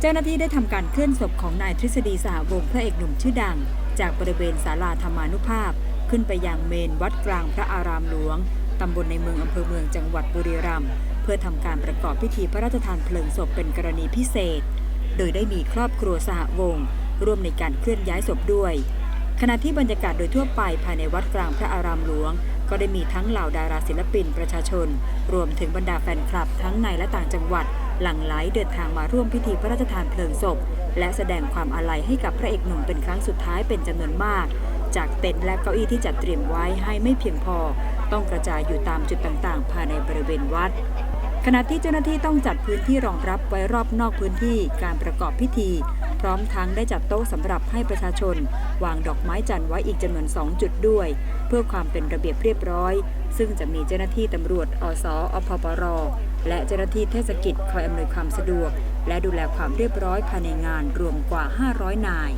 เจ้าหน้าที่ได้ทำการเคลื่อนศพของนายทฤษฎีสหวงศ์พระเอกหนุ่มชื่อดัง จากบริเวณศาลาธรรมานุภาพ ขึ้นไปยังเมนวัดกลางพระอารามหลวงตำบลในเมืองอำเภอเมืองจังหวัดบุรีรัมย์เพื่อทำการประกอบพิธีพระราชทานเพลิงศพเป็นกรณีพิเศษ โดยได้มีครอบครัวสหวงศ์ร่วมในการเคลื่อนย้ายศพด้วย ขณะที่บรรยากาศโดยทั่วไปภายในวัดกลางพระอารามหลวง ก็ได้มีทั้งเหล่าดาราศิลปินประชาชน รวมถึงบรรดาแฟนคลับทั้งในและต่างจังหวัด หลั่งไหลเดินทางมาร่วมพิธีพระราชทานเพลิงศพ และแสดงความอาลัยให้กับพระเอกหนุ่มเป็นครั้งสุดท้ายเป็นจำนวนมาก จากเต็นท์และเก้าอี้ที่จัดเตรียมไว้ให้ไม่เพียงพอ ต้องกระจายอยู่ตามจุดต่างๆ ภายในบริเวณวัด ขณะที่เจ้าหน้าที่ต้องจัดพื้นที่รองรับไว้รอบนอกพื้นที่การประกอบพิธี พร้อมทั้งได้จัดโต๊ะสำหรับให้ประชาชน วางดอกไม้จันทร์ไว้อีกจำนวน 2 จุดด้วย เพื่อความเป็นระเบียบเรียบร้อย ซึ่งจะมีเจ้าหน้าที่ตำรวจ อสอพปร และเจ้าหน้าที่เทศกิจคอยอำนวยความสะดวก และดูแลความเรียบร้อยภายในงานรวมกว่า 500 นาย